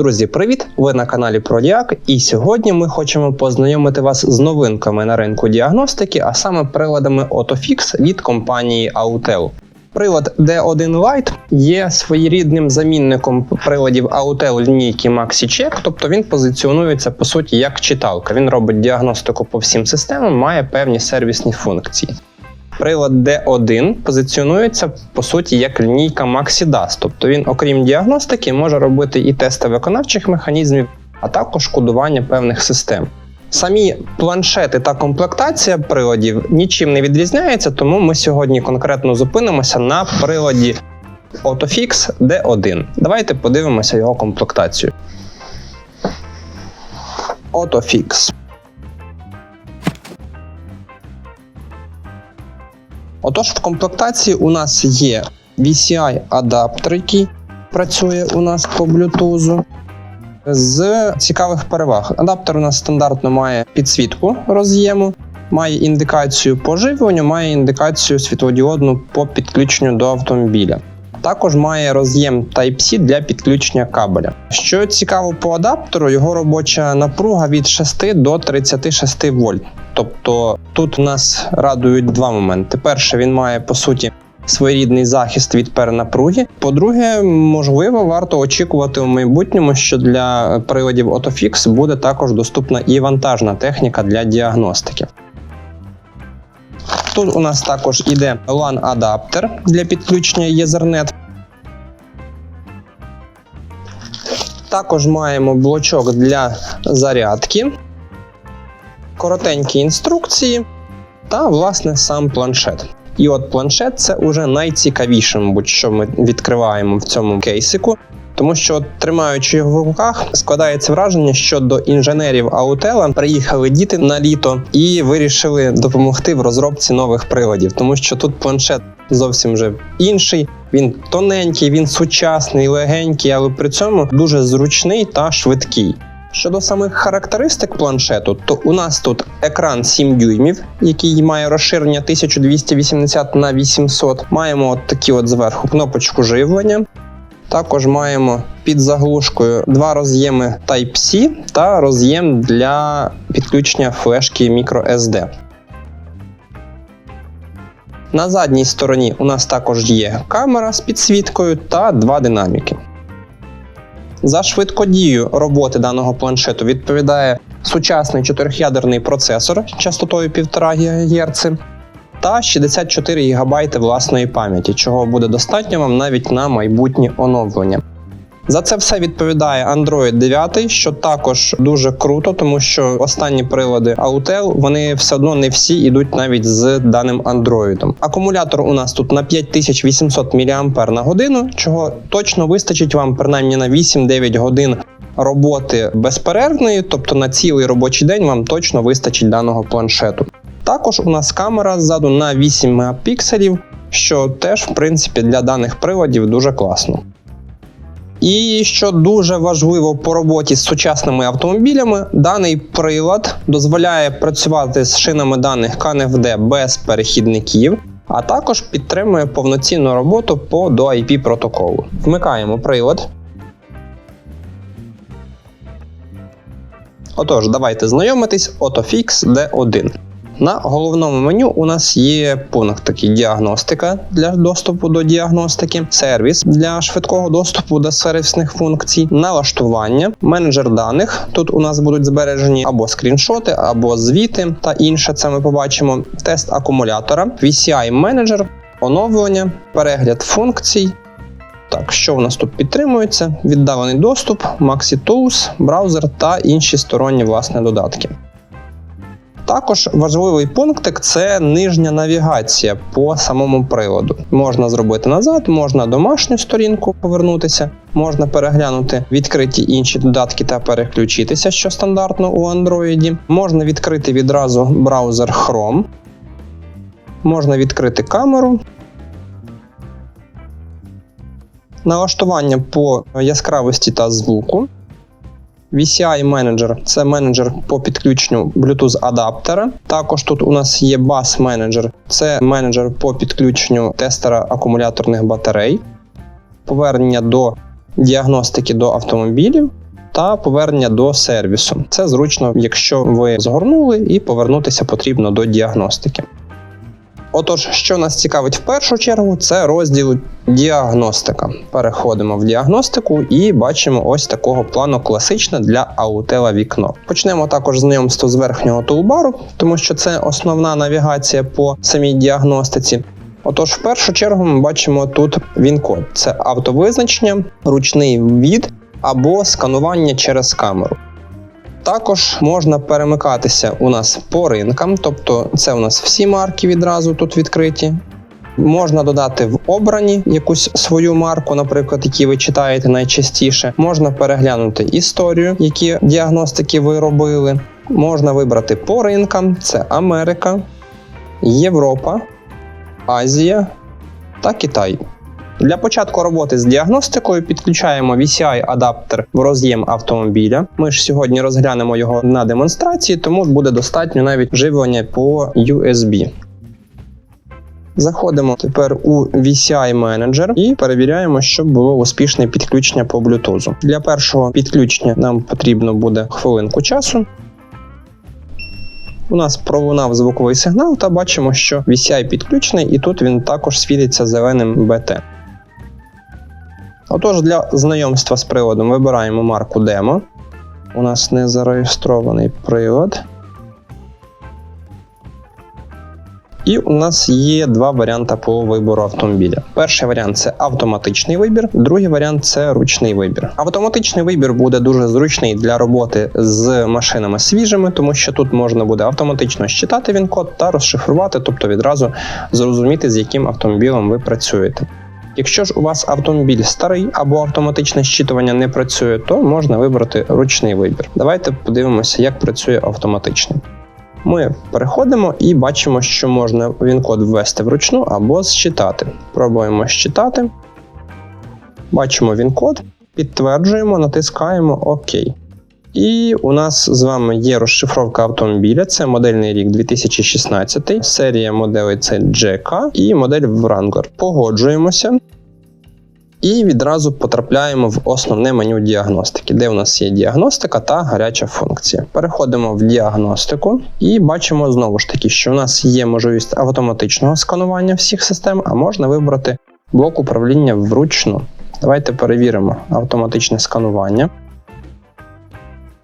Друзі, привіт! Ви на каналі Продіак, і сьогодні ми хочемо познайомити вас з новинками на ринку діагностики, а саме приладами AutoFix від компанії Autel. Прилад D1 Lite є своєрідним замінником приладів Autel лінійки MaxiCheck, тобто він позиціонується по суті як читалка. Він робить діагностику по всім системам, має певні сервісні функції. Прилад D1 позиціонується по суті як лінійка MaxiDAS, тобто він, окрім діагностики, може робити і тести виконавчих механізмів, а також кодування певних систем. Самі планшети та комплектація приладів нічим не відрізняються, тому ми сьогодні конкретно зупинимося на приладі AutoFix D1. Давайте подивимося його комплектацію. AutoFix. Отож, в комплектації у нас є VCI-адаптер, який працює у нас по Bluetooth. З цікавих переваг. Адаптер у нас стандартно має підсвітку роз'єму, має індикацію по живленню, має індикацію світлодіодну по підключенню до автомобіля. Також має роз'єм Type-C для підключення кабеля. Що цікаво по адаптеру, його робоча напруга від 6 до 36 вольт. Тобто тут нас радують два моменти. Перше, він має по суті своєрідний захист від перенапруги. По-друге, можливо, варто очікувати у майбутньому, що для приладів AutoFix буде також доступна і вантажна техніка для діагностики. Тут у нас також іде LAN-адаптер для підключення Ethernet. Також маємо блочок для зарядки, коротенькі інструкції та, власне, сам планшет. І от планшет це уже найцікавіше, мабуть, що ми відкриваємо в цьому кейсику. Тому що, от, тримаючи його в руках, складається враження, що до інженерів Аутела приїхали діти на літо і вирішили допомогти в розробці нових приладів, тому що тут планшет зовсім вже інший. Він тоненький, він сучасний, легенький, але при цьому дуже зручний та швидкий. Щодо самих характеристик планшету, то у нас тут екран 7 дюймів, який має розширення 1280 на 800. Маємо от такі от зверху кнопочку живлення. Також маємо під заглушкою два роз'єми Type-C та роз'єм для підключення флешки microSD. На задній стороні у нас також є камера з підсвіткою та два динаміки. За швидкодію роботи даного планшету відповідає сучасний 4-ядерний процесор частотою 1,5 ГГц та 64 ГБ власної пам'яті, чого буде достатньо вам навіть на майбутні оновлення. За це все відповідає Android 9, що також дуже круто, тому що останні прилади Autel, вони все одно не всі йдуть навіть з даним Android. Акумулятор у нас тут на 5800 мАч на годину, чого точно вистачить вам принаймні на 8-9 годин роботи безперервної, тобто на цілий робочий день вам точно вистачить даного планшету. Також у нас камера ззаду на 8 мегапікселів, що теж, в принципі, для даних приладів дуже класно. І що дуже важливо по роботі з сучасними автомобілями, даний прилад дозволяє працювати з шинами даних KNFD без перехідників, а також підтримує повноцінну роботу по до IP протоколу. Вмикаємо прилад. Отож, давайте знайомитись AutoFix D1. На головному меню у нас є пункт такий діагностика для доступу до діагностики, сервіс для швидкого доступу до сервісних функцій, налаштування, менеджер даних. Тут у нас будуть збережені або скріншоти, або звіти та інше. Це ми побачимо. Тест акумулятора, VCI менеджер, оновлення, перегляд функцій. Так, що у нас тут підтримується? Віддалений доступ, Maxi Tools, браузер та інші сторонні власне додатки. Також важливий пунктик це нижня навігація по самому приладу. Можна зробити назад, можна домашню сторінку повернутися, можна переглянути відкриті інші додатки та переключитися, що стандартно у Android. Можна відкрити відразу браузер Chrome, можна відкрити камеру. Налаштування по яскравості та звуку. VCI менеджер це менеджер по підключенню Bluetooth адаптера. Також тут у нас є Bus менеджер, це менеджер по підключенню тестера акумуляторних батарей, повернення до діагностики до автомобілів. та повернення до сервісу. Це зручно, якщо ви згорнули і повернутися потрібно до діагностики. Отож, що нас цікавить в першу чергу, це розділ діагностика. Переходимо в діагностику і бачимо ось такого плану класичне для аутела вікно. Почнемо також знайомство з верхнього тулбару, тому що це основна навігація по самій діагностиці. Отож, в першу чергу ми бачимо тут він-код: це автовизначення, ручний ввід або сканування через камеру. Також можна перемикатися у нас по ринкам, тобто це у нас всі марки відразу тут відкриті. Можна додати в обрані якусь свою марку, наприклад, які ви читаєте найчастіше. Можна переглянути історію, які діагностики ви робили. Можна вибрати по ринкам: це Америка, Європа, Азія та Китай. Для початку роботи з діагностикою підключаємо VCI-адаптер в роз'єм автомобіля. Ми ж сьогодні розглянемо його на демонстрації, тому буде достатньо навіть живлення по USB. Заходимо тепер у VCI менеджер і перевіряємо, щоб було успішне підключення по Bluetooth. Для першого підключення нам потрібно буде хвилинку часу. У нас пролунав звуковий сигнал, та бачимо, що VCI підключений, і тут він також світиться зеленим BT. Отож, для знайомства з приладом вибираємо марку Demo. У нас не зареєстрований прилад. І у нас є два варіанти по вибору автомобіля. Перший варіант це автоматичний вибір, другий варіант це ручний вибір. Автоматичний вибір буде дуже зручний для роботи з машинами свіжими, тому що тут можна буде автоматично считати він код та розшифрувати, тобто відразу зрозуміти, з яким автомобілем ви працюєте. Якщо ж у вас автомобіль старий або автоматичне щитування не працює, то можна вибрати ручний вибір. Давайте подивимося, як працює автоматичний. Ми переходимо і бачимо, що можна він код ввести вручну або зчитати. Пробуємо щитати. Бачимо він код, підтверджуємо, натискаємо ОК. І у нас з вами є розшифровка автомобіля. Це модельний рік 2016, серія моделей це GK і модель Wrangler. Погоджуємося. І відразу потрапляємо в основне меню діагностики, де у нас є діагностика та гаряча функція. Переходимо в діагностику і бачимо знову ж таки, що у нас є можливість автоматичного сканування всіх систем, а можна вибрати блок управління вручну. Давайте перевіримо автоматичне сканування.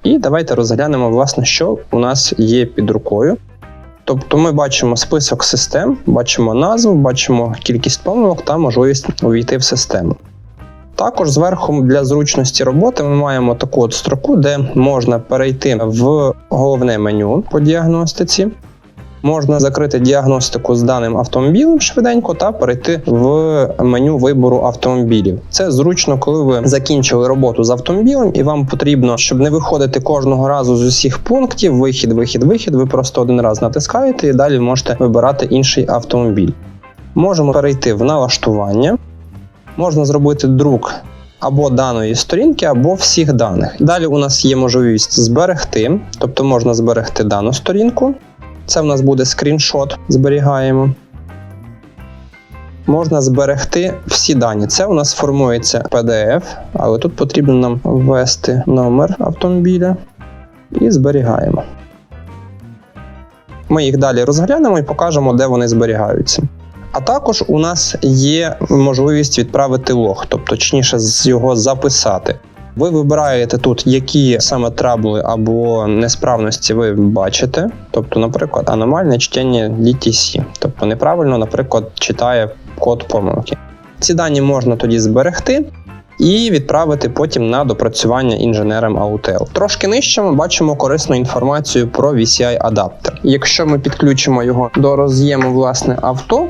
І давайте розглянемо, власне, що у нас є під рукою. Тобто ми бачимо список систем, бачимо назву, бачимо кількість помилок та можливість увійти в систему. Також зверху для зручності роботи ми маємо таку от строку, де можна перейти в головне меню по діагностиці. Можна закрити діагностику з даним автомобілем швиденько та перейти в меню вибору автомобілів. Це зручно, коли ви закінчили роботу з автомобілем, і вам потрібно, щоб не виходити кожного разу з усіх пунктів. Вихід, вихід, вихід. Ви просто один раз натискаєте і далі можете вибирати інший автомобіль. Можемо перейти в налаштування, можна зробити друк. Або даної сторінки, або всіх даних. Далі у нас є можливість зберегти, тобто можна зберегти дану сторінку. Це в нас буде скріншот, зберігаємо. Можна зберегти всі дані. Це у нас формується PDF, але тут потрібно нам ввести номер автомобіля і зберігаємо. Ми їх далі розглянемо і покажемо, де вони зберігаються. А також у нас є можливість відправити лог, тобто точніше його записати. Ви вибираєте тут, які саме трабли або несправності ви бачите. Тобто, наприклад, аномальне чтення DTC, тобто неправильно, наприклад, читає код помилки. Ці дані можна тоді зберегти. І відправити потім на допрацювання інженерам AUTL. Трошки нижче ми бачимо корисну інформацію про VCI-адаптер. Якщо ми підключимо його до роз'єму власне авто,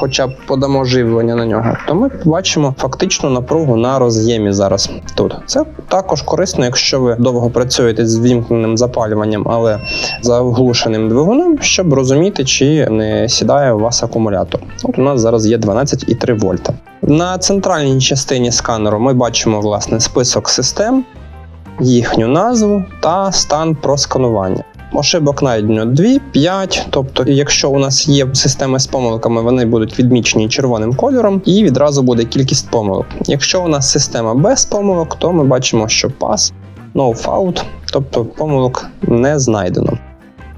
хоча б подамо живлення на нього, то ми побачимо фактичну напругу на роз'ємі зараз тут. Це також корисно, якщо ви довго працюєте з вімкненим запалюванням, але заглушеним двигуном, щоб розуміти, чи не сідає у вас акумулятор. От у нас зараз є 12,3 вольта. На центральній частині сканеру ми бачимо власне список систем, їхню назву та стан просканування. Ошибок знайдено 2, 5. Тобто, якщо у нас є системи з помилками, вони будуть відмічені червоним кольором, і відразу буде кількість помилок. Якщо у нас система без помилок, то ми бачимо, що пас no fault, тобто помилок не знайдено.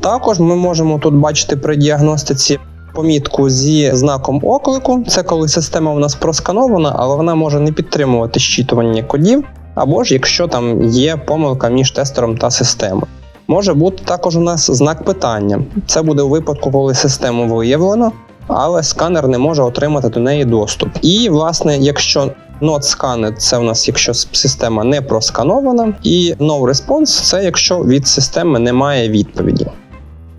Також ми можемо тут бачити при діагностиці помітку зі знаком оклику. Це коли система у нас просканована, але вона може не підтримувати щитування кодів, або ж якщо там є помилка між тестером та системою. Може бути також у нас знак питання. Це буде у випадку, коли систему виявлено, але сканер не може отримати до неї доступ. І, власне, якщо not scanned – це у нас якщо система не просканована, і no response – це якщо від системи немає відповіді.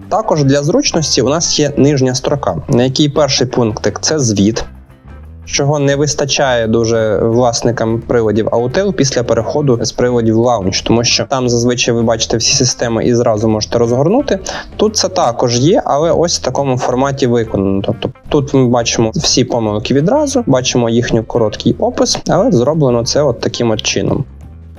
Також для зручності у нас є нижня строка, на якій перший пунктик це звіт, чого не вистачає дуже власникам приводів Autel після переходу з приводів Launch, тому що там зазвичай ви бачите всі системи і зразу можете розгорнути. Тут це також є, але ось в такому форматі виконано. Тобто тут ми бачимо всі помилки відразу, бачимо їхній короткий опис, але зроблено це от таким от чином.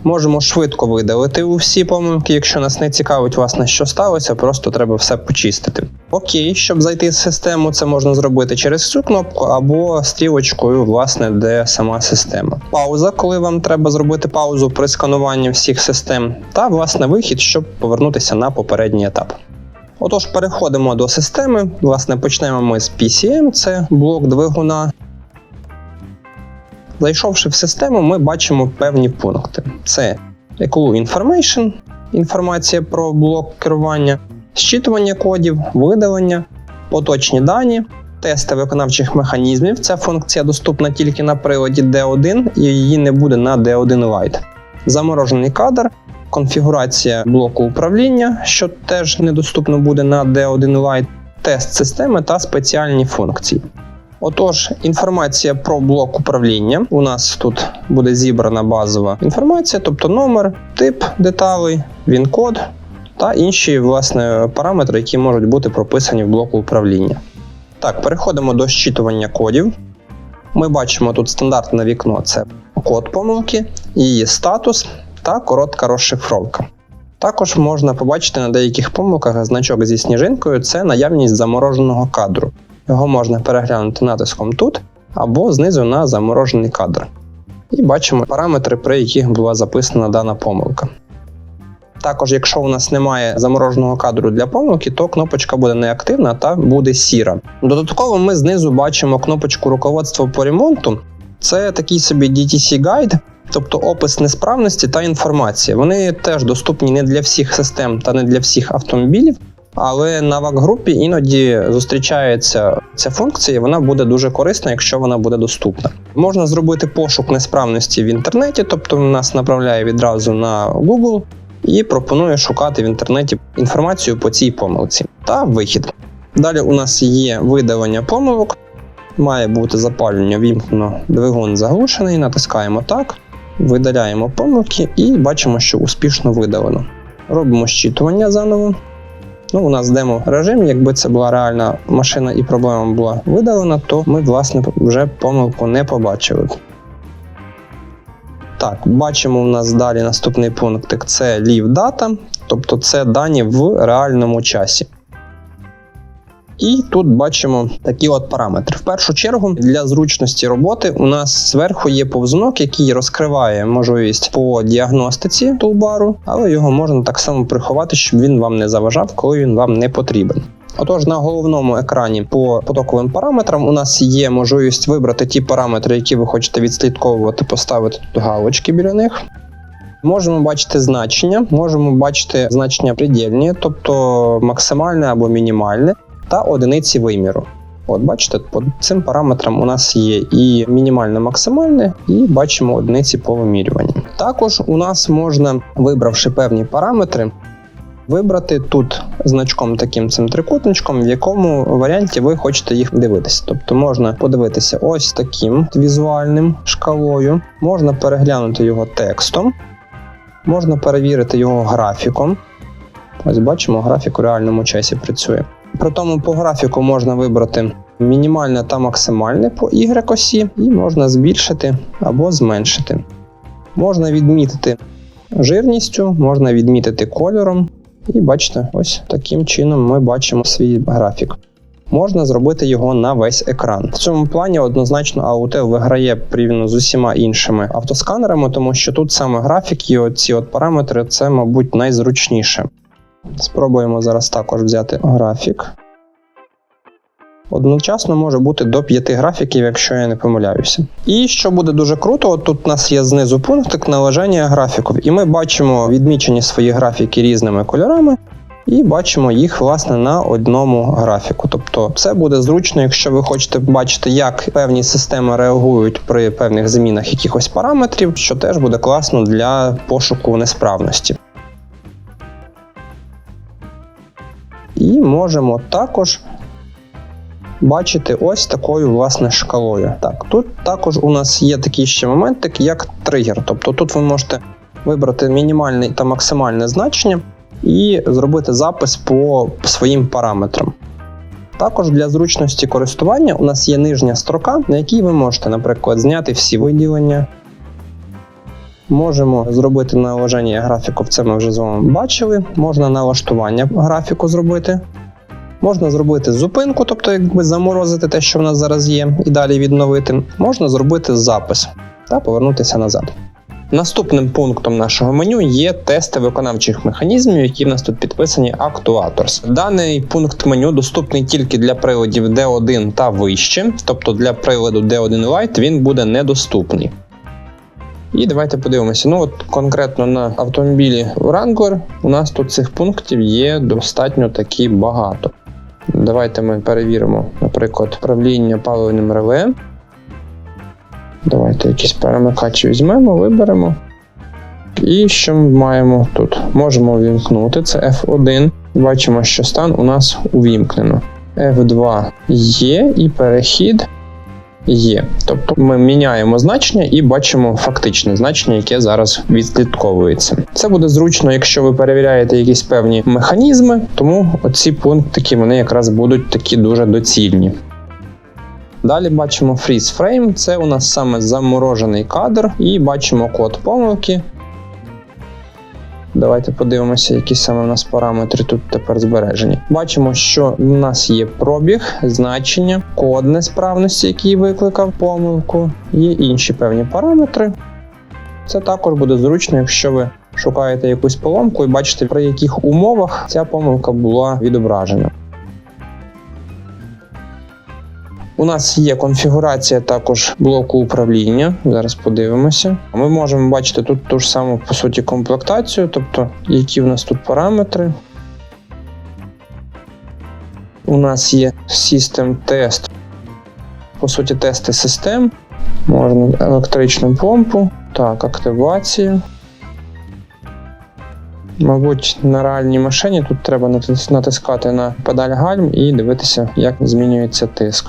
Можемо швидко видалити усі помилки, якщо нас не цікавить, власне, що сталося, просто треба все почистити. Окей, щоб зайти в систему, це можна зробити через цю кнопку або стрілочкою, власне, де сама система. Пауза, коли вам треба зробити паузу при скануванні всіх систем, та власне вихід, щоб повернутися на попередній етап. Отож, переходимо до системи. Власне, почнемо ми з PCM, це блок двигуна. Зайшовши в систему, ми бачимо певні пункти: це ECLU Information, інформація про блок керування, зчитування кодів, видалення, поточні дані, тести виконавчих механізмів. Ця функція доступна тільки на приладі D1 і її не буде на D1 Lite. Заморожений кадр, конфігурація блоку управління, що теж недоступно буде на D1 Lite, тест системи та спеціальні функції. Отож, інформація про блок управління. У нас тут буде зібрана базова інформація, тобто номер, тип деталей, він-код та інші власне, параметри, які можуть бути прописані в блоку управління. Так, переходимо до щитування кодів. Ми бачимо тут стандартне вікно це код помилки, її статус та коротка розшифровка. Також можна побачити на деяких помилках значок зі сніжинкою це наявність замороженого кадру. Його можна переглянути натиском тут або знизу на заморожений кадр. І бачимо параметри, при яких була записана дана помилка. Також, якщо у нас немає замороженого кадру для помилки, то кнопочка буде неактивна та буде сіра. Додатково ми знизу бачимо кнопочку руководство по ремонту. Це такий собі DTC гайд, тобто опис несправності та інформація. Вони теж доступні не для всіх систем та не для всіх автомобілів. Але на ВАК-групі іноді зустрічається ця функція, і вона буде дуже корисна, якщо вона буде доступна. Можна зробити пошук несправності в інтернеті, тобто нас направляє відразу на Google і пропонує шукати в інтернеті інформацію по цій помилці та вихід. Далі у нас є видалення помилок, має бути запалення, вімкнено, двигун заглушений, натискаємо так, видаляємо помилки і бачимо, що успішно видалено. Робимо щитування заново. Ну, у нас демо режим. Якби це була реальна машина і проблема була видалена, то ми, власне, вже помилку не побачили. Так, бачимо у нас далі наступний пунктик це Live Data, тобто це дані в реальному часі. І тут бачимо такі от параметри. В першу чергу для зручності роботи у нас зверху є повзунок, який розкриває можливість по діагностиці тулбару, але його можна так само приховати, щоб він вам не заважав, коли він вам не потрібен. Отож, на головному екрані по потоковим параметрам у нас є можливість вибрати ті параметри, які ви хочете відслідковувати, поставити тут галочки біля них. Можемо бачити значення, можемо бачити значення предельні, тобто максимальне або мінімальне та одиниці виміру. От бачите, по цим параметрам у нас є і мінімальне максимальне, і бачимо одиниці по вимірюванню. Також у нас можна, вибравши певні параметри, вибрати тут значком таким цим трикутничком, в якому варіанті ви хочете їх дивитися. Тобто можна подивитися ось таким візуальним шкалою, можна переглянути його текстом, можна перевірити його графіком. Ось бачимо, графік у реальному часі працює. При тому по графіку можна вибрати мінімальне та максимальне по Y-осі, і можна збільшити або зменшити. Можна відмітити жирністю, можна відмітити кольором. І бачите, ось таким чином ми бачимо свій графік. можна зробити його на весь екран. В цьому плані однозначно Autel виграє порівняно з усіма іншими автосканерами, тому що тут саме графік і ці от параметри це, мабуть, найзручніше. Спробуємо зараз також взяти графік. Одночасно може бути до 5 графіків, якщо я не помиляюся. І що буде дуже круто, от тут у нас є знизу пунктик належання графіків, і ми бачимо відмічені свої графіки різними кольорами. І бачимо їх власне на одному графіку. Тобто це буде зручно, якщо ви хочете бачити, як певні системи реагують при певних змінах якихось параметрів, що теж буде класно для пошуку несправності. І можемо також бачити ось такою власне шкалою. Так, тут також у нас є такий ще моментик, як тригер. Тобто тут ви можете вибрати мінімальне та максимальне значення і зробити запис по своїм параметрам. Також для зручності користування у нас є нижня строка, на якій ви можете, наприклад, зняти всі виділення. Можемо зробити наложення графіку, це ми вже з вами бачили. Можна налаштування графіку зробити. Можна зробити зупинку, тобто якби заморозити те, що в нас зараз є, і далі відновити. Можна зробити запис та повернутися назад. Наступним пунктом нашого меню є тести виконавчих механізмів, які в нас тут підписані Actuators. Даний пункт меню доступний тільки для приладів D1 та вище, тобто для приладу D1 Lite він буде недоступний. І давайте подивимося. Ну от конкретно на автомобілі Wrangler у нас тут цих пунктів є достатньо таки багато. Давайте ми перевіримо, наприклад, правління паливним реле. Давайте якийсь перемикач візьмемо, виберемо. І що ми маємо тут? Можемо увімкнути це F1. Бачимо, що стан у нас увімкнено. F2 є і перехід є. Тобто ми міняємо значення і бачимо фактичне значення, яке зараз відслідковується. Це буде зручно, якщо ви перевіряєте якісь певні механізми, тому оці пунктики вони якраз будуть такі дуже доцільні. Далі бачимо freeze frame, це у нас саме заморожений кадр, і бачимо код помилки. Давайте подивимося, які саме в нас параметри тут тепер збережені. Бачимо, що в нас є пробіг, значення, код несправності, який викликав помилку, є інші певні параметри. Це також буде зручно, якщо ви шукаєте якусь поломку і бачите, при яких умовах ця помилка була відображена. У нас є конфігурація також блоку управління. Зараз подивимося. Ми можемо бачити тут ту ж саму по суті комплектацію, тобто які в нас тут параметри. У нас є System тест. По суті, тести систем. Можна електричну помпу. Так, активація. Мабуть, на реальній машині тут треба натискати на педаль гальм і дивитися, як змінюється тиск.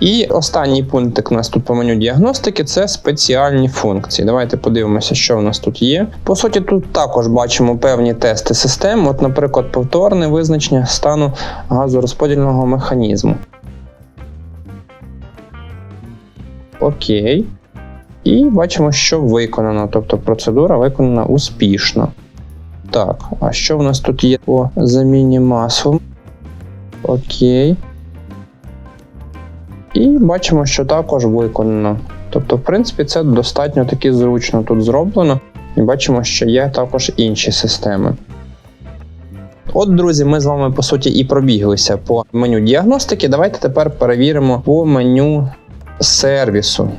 І останній пунктик у нас тут по меню діагностики це спеціальні функції. Давайте подивимося, що в нас тут є. По суті, тут також бачимо певні тести систем. От, наприклад, повторне визначення стану газорозподільного механізму. Окей. І бачимо, що виконано, тобто процедура виконана успішно. Так, а що в нас тут є по заміні масла? Окей. І бачимо, що також виконано. Тобто, в принципі, це достатньо таки зручно тут зроблено. І бачимо, що є також інші системи. От, друзі, ми з вами по суті і пробіглися по меню діагностики. Давайте тепер перевіримо по меню сервісу.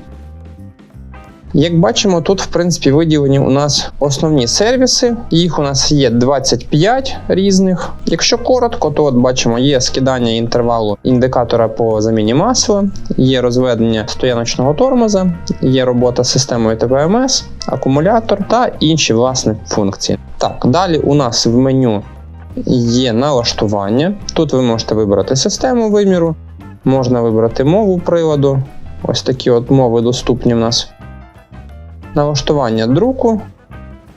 Як бачимо, тут в принципі виділені у нас основні сервіси. Їх у нас є 25 різних. Якщо коротко, то от бачимо, є скидання інтервалу індикатора по заміні масла, є розведення стояночного тормоза, є робота з системою ТПМС, акумулятор та інші власне функції. Так, далі у нас в меню є налаштування. Тут ви можете вибрати систему виміру, можна вибрати мову приладу. Ось такі от мови доступні в нас налаштування друку,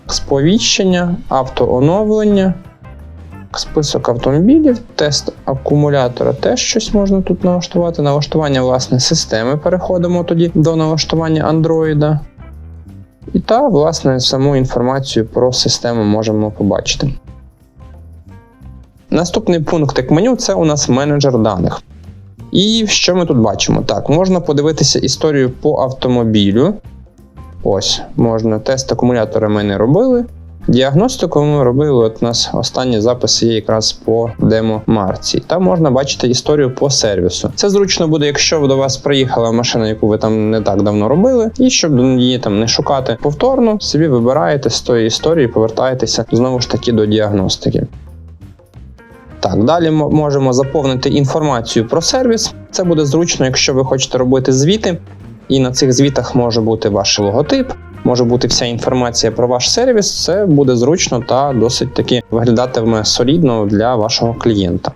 сповіщення, автооновлення, список автомобілів, тест акумулятора теж щось можна тут налаштувати. Налаштування власне системи. Переходимо тоді до налаштування Android. І та, власне, саму інформацію про систему можемо побачити. Наступний пунктик меню це у нас менеджер даних. І що ми тут бачимо? Так, можна подивитися історію по автомобілю. Ось, можна тест акумулятора ми не робили. Діагностику ми робили. От у нас останні записи є якраз по демо-марці. Там можна бачити історію по сервісу. Це зручно буде, якщо до вас приїхала машина, яку ви там не так давно робили, і щоб її там не шукати повторно, собі вибираєте з тої історії, повертаєтеся знову ж таки до діагностики. Так, далі м- можемо заповнити інформацію про сервіс. Це буде зручно, якщо ви хочете робити звіти, і на цих звітах може бути ваш логотип, може бути вся інформація про ваш сервіс. Це буде зручно та досить таки виглядатиме солідно для вашого клієнта.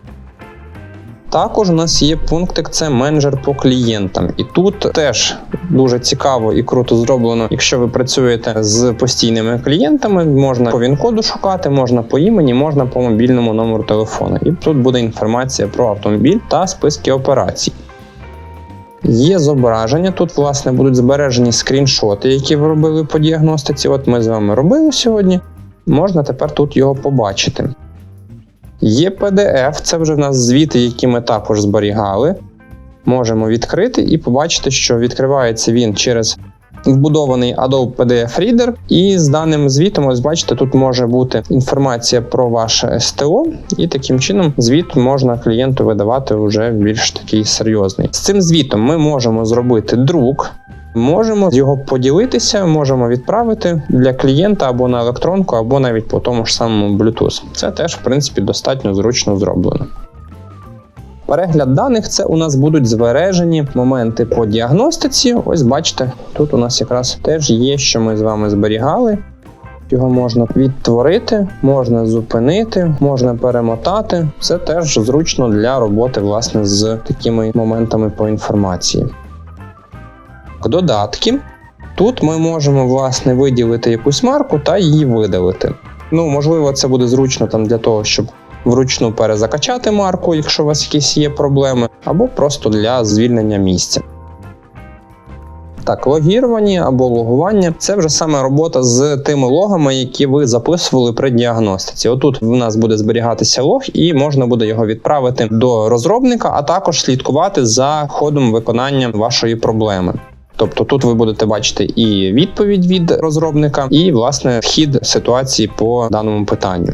Також у нас є пунктик це менеджер по клієнтам, і тут теж дуже цікаво і круто зроблено. Якщо ви працюєте з постійними клієнтами, можна по він-коду шукати, можна по імені, можна по мобільному номеру телефону. І тут буде інформація про автомобіль та списки операцій. Є зображення. Тут, власне, будуть збережені скріншоти, які ви робили по діагностиці. От ми з вами робили сьогодні. Можна тепер тут його побачити. Є PDF, це вже в нас звіти, які ми також зберігали. Можемо відкрити і побачити, що відкривається він через вбудований Adobe PDF Reader. І з даним звітом, ось бачите, тут може бути інформація про ваше СТО, і таким чином звіт можна клієнту видавати вже більш такий серйозний. З цим звітом ми можемо зробити друк. Можемо його поділитися, можемо відправити для клієнта або на електронку, або навіть по тому ж самому Bluetooth. Це теж, в принципі, достатньо зручно зроблено. Перегляд даних це у нас будуть збережені моменти по діагностиці. Ось бачите, тут у нас якраз теж є, що ми з вами зберігали. Його можна відтворити, можна зупинити, можна перемотати. Це теж зручно для роботи власне з такими моментами по інформації. Додатки. Тут ми можемо власне виділити якусь марку та її видалити. Ну, можливо, це буде зручно там для того, щоб вручну перезакачати марку, якщо у вас якісь є проблеми, або просто для звільнення місця. Так, логірування або логування це вже саме робота з тими логами, які ви записували при діагностиці. Отут в нас буде зберігатися лог, і можна буде його відправити до розробника, а також слідкувати за ходом виконання вашої проблеми. Тобто тут ви будете бачити і відповідь від розробника, і власне хід ситуації по даному питанню.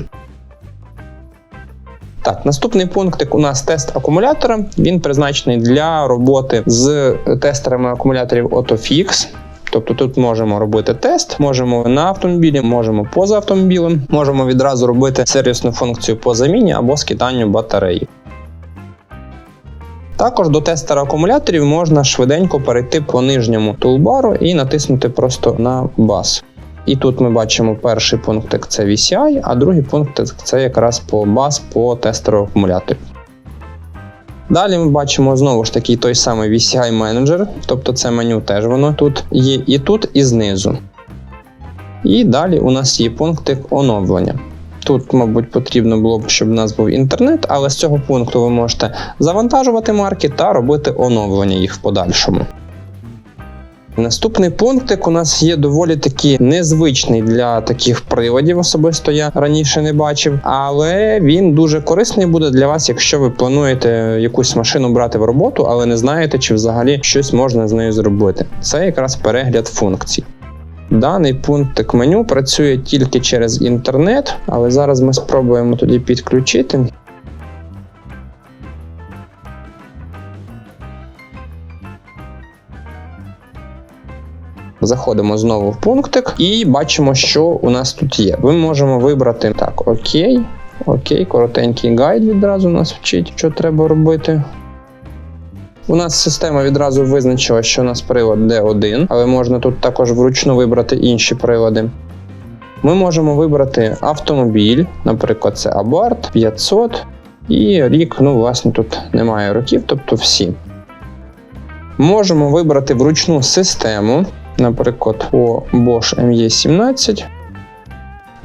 Так, наступний пунктик у нас тест акумулятора. Він призначений для роботи з тестерами акумуляторів AutoFix. Тобто тут можемо робити тест, можемо на автомобілі, можемо поза автомобілем, можемо відразу робити сервісну функцію по заміні або скиданню батареї. Також до тестера акумуляторів можна швиденько перейти по нижньому тулбару і натиснути просто на бас. І тут ми бачимо перший пунктик це VCI, а другий пунктик це якраз по бас по тестеру акумуляторів. Далі ми бачимо знову ж таки той самий VCI менеджер, тобто це меню теж воно тут є і тут, і знизу. І далі у нас є пунктик оновлення. Тут, мабуть, потрібно було б, щоб у нас був інтернет, але з цього пункту ви можете завантажувати марки та робити оновлення їх в подальшому. Наступний пунктик у нас є доволі таки незвичний для таких приладів, особисто я раніше не бачив, але він дуже корисний буде для вас, якщо ви плануєте якусь машину брати в роботу, але не знаєте, чи взагалі щось можна з нею зробити. Це якраз перегляд функцій. Даний пунктик меню працює тільки через інтернет, але зараз ми спробуємо тоді підключити. Заходимо знову в пунктик і бачимо, що у нас тут є. Ми можемо вибрати так, окей. Окей, коротенький гайд відразу нас вчить, що треба робити. У нас система відразу визначила, що у нас прилад D1, але можна тут також вручну вибрати інші прилади. Ми можемо вибрати автомобіль, наприклад, це Abarth 500. І рік, ну, власне, тут немає років, тобто всі. Можемо вибрати вручну систему, наприклад, по Bosch ME17.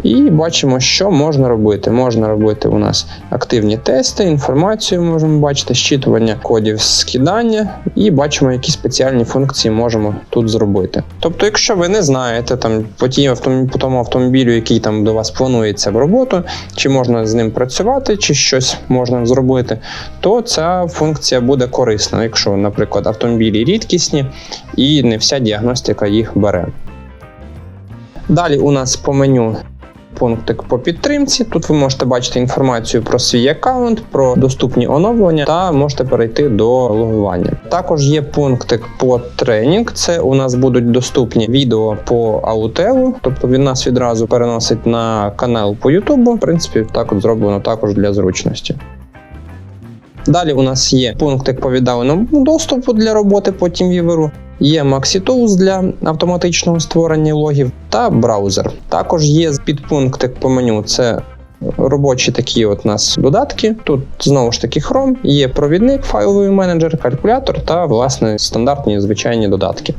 І бачимо, що можна робити. Можна робити у нас активні тести, інформацію можемо бачити, щитування кодів скидання, і бачимо, які спеціальні функції можемо тут зробити. Тобто, якщо ви не знаєте там по тій автомобілі, по тому автомобілю, який там до вас планується в роботу, чи можна з ним працювати, чи щось можна зробити, то ця функція буде корисна, якщо, наприклад, автомобілі рідкісні і не вся діагностика їх бере. Далі у нас по меню пунктик по підтримці. Тут ви можете бачити інформацію про свій аккаунт, про доступні оновлення та можете перейти до логування. Також є пунктик по тренінг. Це у нас будуть доступні відео по аутелу, тобто він нас відразу переносить на канал по Ютубу. В принципі, так от зроблено також для зручності. Далі у нас є пунктик по віддаленому доступу для роботи по TeamViewer, Є Maxi Tools для автоматичного створення логів та браузер. Також є підпункти по меню. Це робочі такі от нас додатки. Тут знову ж таки Chrome, є провідник, файловий менеджер, калькулятор та власне стандартні звичайні додатки.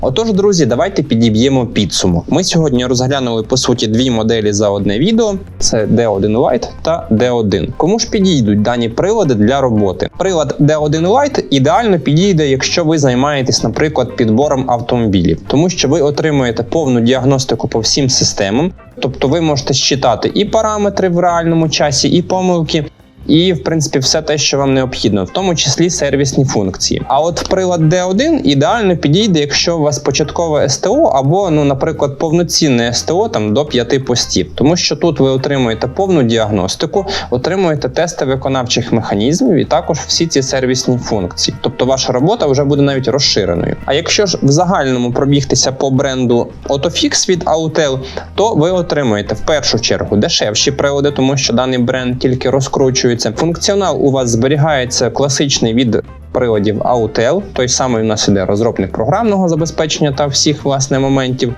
Отож, друзі, давайте підіб'ємо підсумок. Ми сьогодні розглянули по суті дві моделі за одне відео: це D1 Lite та D1. Кому ж підійдуть дані прилади для роботи? Прилад D1 Lite ідеально підійде, якщо ви займаєтесь, наприклад, підбором автомобілів, тому що ви отримуєте повну діагностику по всім системам. Тобто ви можете считати і параметри в реальному часі, і помилки, і, в принципі, все те, що вам необхідно, в тому числі сервісні функції. А от прилад D1 ідеально підійде, якщо у вас початкове СТО або, ну, наприклад, повноцінне СТО там до 5 постів, тому що тут ви отримуєте повну діагностику, отримуєте тести виконавчих механізмів і також всі ці сервісні функції. Тобто ваша робота вже буде навіть розширеною. А якщо ж в загальному пробігтися по бренду Autofix від Autel, то ви отримуєте в першу чергу дешевші прилади, тому що даний бренд тільки розкручує Функціонал у вас зберігається класичний від приладів Autel, той самий у нас іде розробник програмного забезпечення та всіх власне моментів.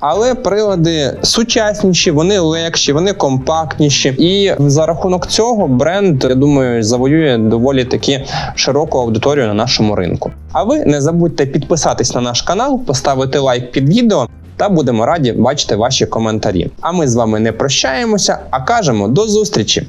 Але прилади сучасніші, вони легші, вони компактніші, і за рахунок цього бренд, я думаю, завоює доволі таки широку аудиторію на нашому ринку. А ви не забудьте підписатись на наш канал, поставити лайк під відео, та будемо раді бачити ваші коментарі. А ми з вами не прощаємося, а кажемо до зустрічі!